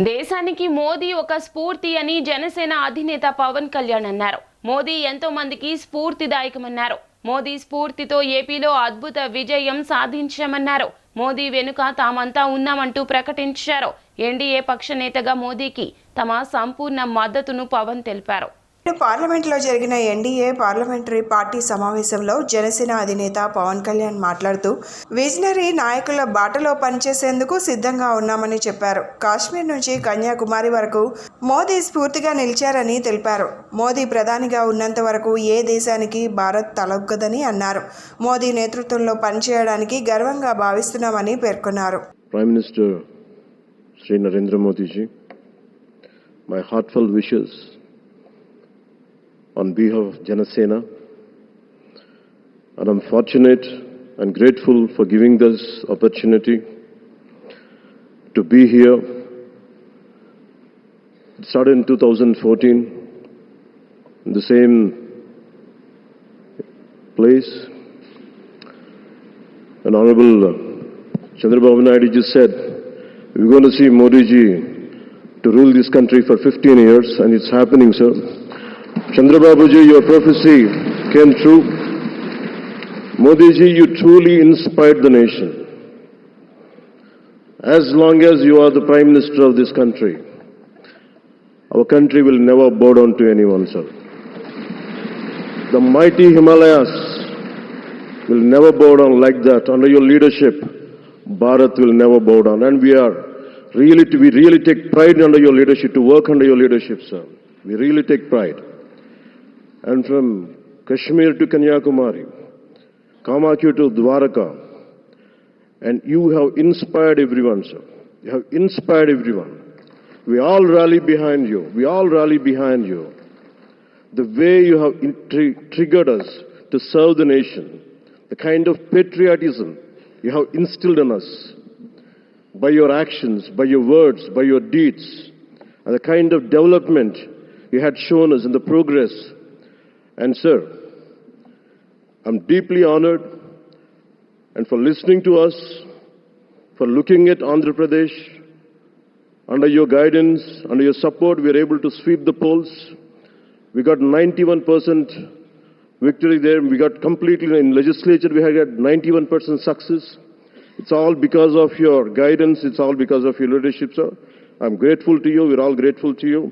దేశానికి మోదీ ఒక స్ఫూర్తి అని జనసేన అధినేత పవన్ కళ్యాణ్ అన్నారు. మోదీ ఎంతో మందికి స్ఫూర్తిదాయకమన్నారు. మోదీ స్ఫూర్తితో ఏపీలో అద్భుత విజయం సాధించామన్నారు. మోదీ వెనుక తామంతా ఉన్నామంటూ ప్రకటించారు. ఎన్డీఏ పక్ష నేతగా మోదీకి తమ సంపూర్ణ మద్దతును పవన్ తెలిపారు. పార్లమెంట్లో జరిగిన ఎన్డీఏ పార్లమెంటరీ పార్టీ సమావేశంలో జనసేన అధినేత పవన్ కళ్యాణ్ మాట్లాడుతూ విజనరీ నాయకుల బాటలో పనిచేసేందుకు సిద్ధంగా ఉన్నామని చెప్పారు. కాశ్మీర్ నుంచి కన్యాకుమారి వరకు మోదీ స్ఫూర్తిగా నిలిచారని తెలిపారు. మోదీ ప్రధానిగా ఉన్నంత వరకు ఏ దేశానికి భారత్ తలొగ్గదని అన్నారు. మోదీ నేతృత్వంలో పనిచేయడానికి గర్వంగా భావిస్తున్నామని పేర్కొన్నారు. Prime minister Shri Narendra Modiji ji, on behalf of Janasena. And I'm fortunate and grateful for giving this opportunity to be here. It started in 2014 in the same place. And Honorable Chandrababu Naidu just said, we're going to see Modi ji to rule this country for 15 years, and it's happening, sir. Chandrababu ji, your prophecy came true. Modi ji, you truly inspired the nation. As long as you are the Prime Minister of this country, our country will never bow down to anyone, sir. The mighty Himalayas will never bow down like that. Under your leadership, Bharat will never bow down. And we are really, we really take pride under your leadership, to work under your leadership, sir. We really take pride. And from Kashmir to Kanyakumari, Kamakya to Dwaraka, and you have inspired everyone, sir. You have inspired everyone. We all rally behind you. We all rally behind you. The way you have triggered us to serve the nation, the kind of patriotism you have instilled in us by your actions, by your words, by your deeds, and the kind of development you had shown us in the progress. And, sir, I'm deeply honored and for listening to us, for looking at Andhra Pradesh. Under your guidance, under your support, we are able to sweep the polls. We got 91% victory there. We got completely in legislature, we had 91% success. It's all because of your guidance. It's all because of your leadership, sir. I'm grateful to you. We're all grateful to you.